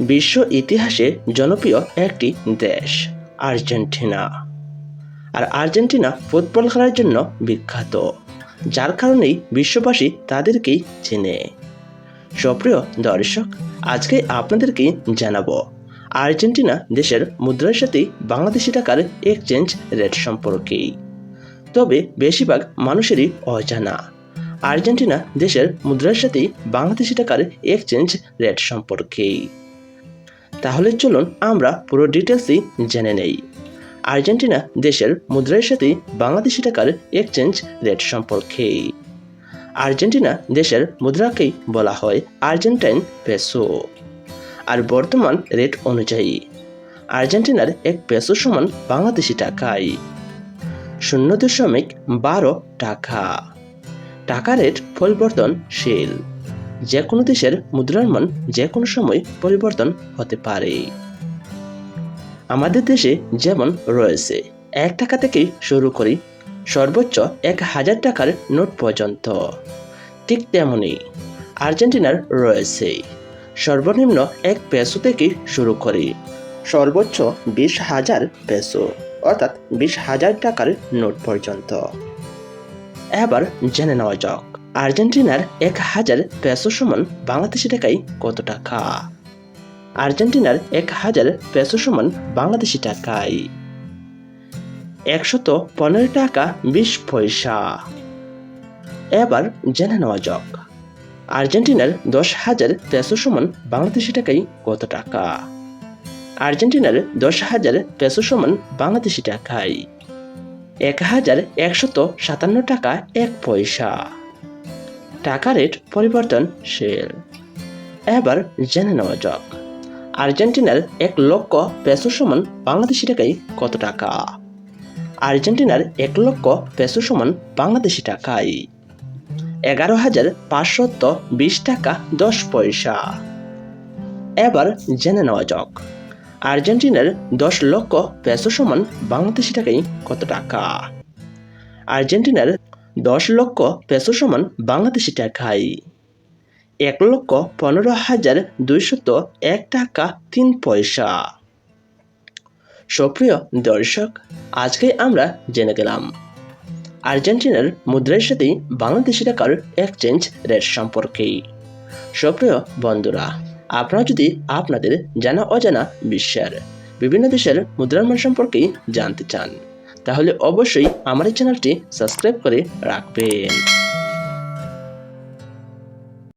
বিশ্ব ইতিহাসে জনপ্রিয় একটি দেশ, আর্জেন্টিনা। আর আর্জেন্টিনা ফুটবল খেলার জন্য বিখ্যাত, যার কারণেই বিশ্ববাসী তাদেরকেই চেনে। সুপ্রিয় দর্শক, আজকে আপনাদেরকে জানাব, আর্জেন্টিনা দেশের মুদ্রার সাথে বাংলাদেশি টাকার এক্সচেঞ্জ রেট সম্পর্কে তবে বেশিরভাগ মানুষেরই অজানা, আর্জেন্টিনা দেশের মুদ্রার সাথে বাংলাদেশি টাকার এক্সচেঞ্জ রেট সম্পর্কে তাহলে চলুন আমরা পুরো ডিটেলসই জেনে নেই। আর্জেন্টিনা দেশের মুদ্রার সাথে বাংলাদেশি টাকার এক্সচেঞ্জ রেট সম্পর্কে। আর্জেন্টিনা দেশের মুদ্রাকেই বলা হয় আর্জেন্টাইন পেসো আর বর্তমান রেট অনুযায়ী, আর্জেন্টিনার এক পেসো সমান বাংলাদেশি টাকায়। শূন্য দশমিক বারো টাকা। টাকা রেট পরিবর্তনশীল। যে কোনো দেশের মুদ্রার মান যে কোনো সময় পরিবর্তন হতে পারে। আমাদের দেশে যেমন রয়েছে, এক টাকা থেকে শুরু করি, সর্বোচ্চ এক হাজার টাকার নোট পর্যন্ত। ঠিক তেমনি আর্জেন্টিনার রয়েছে, সর্বনিম্ন এক পেসো থেকে শুরু করি, সর্বোচ্চ বিশ হাজার পেসো, অর্থাৎ বিশ হাজার টাকার নোট পর্যন্ত। এবার জেনে নেওয়া যাক। আর্জেন্টিনার এক হাজার পেসো সমান বাংলাদেশি টাকায় কত টাকা? আর্জেন্টিনার এক হাজার পেসো সমান বাংলাদেশি টাকায় একশত পনেরো টাকা বিশ পয়সা। এবার জেনে নেওয়া যাক। আর্জেন্টিনার দশ হাজার পেসো সমান বাংলাদেশি টাকায় কত টাকা? আর্জেন্টিনার দশ হাজার পেসো সমান বাংলাদেশি টাকায় এক হাজার একশত সাতান্ন টাকা এক পয়সা। টাকা রেট পরিবর্তনশীল এবার জেনে নেওয়া যাক। আর্জেন্টিনার এক লক্ষ পেসো সমান বাংলাদেশি টাকায় কত টাকা? আর্জেন্টিনার এক লক্ষ পেসো সমান বাংলাদেশি টাকায় এগারো হাজার পাঁচশত বিশ টাকা দশ পয়সা। এবার জেনে নেওয়া যাক। আর্জেন্টিনার দশ লক্ষ পেসো সমান বাংলাদেশি টাকায় কত টাকা? আর্জেন্টিনার দশ লক্ষ পেসো সমান বাংলাদেশি টাকায় এক লক্ষ পনেরো হাজার দুইশত এক টাকা তিন পয়সা। সুপ্রিয় দর্শক, আজকে আমরা জেনে গেলাম, আর্জেন্টিনার মুদ্রার সাথে বাংলাদেশি টাকার এক্সচেঞ্জ রেট সম্পর্কে। সুপ্রিয় বন্ধুরা, আপনারা যদি আপনাদের জানা অজানা বিশ্বের বিভিন্ন দেশের মুদ্রার মান সম্পর্কে জানতে চান তাহলে অবশ্যই আমার এই চ্যানেলটি সাবস্ক্রাইব করে রাখবেন।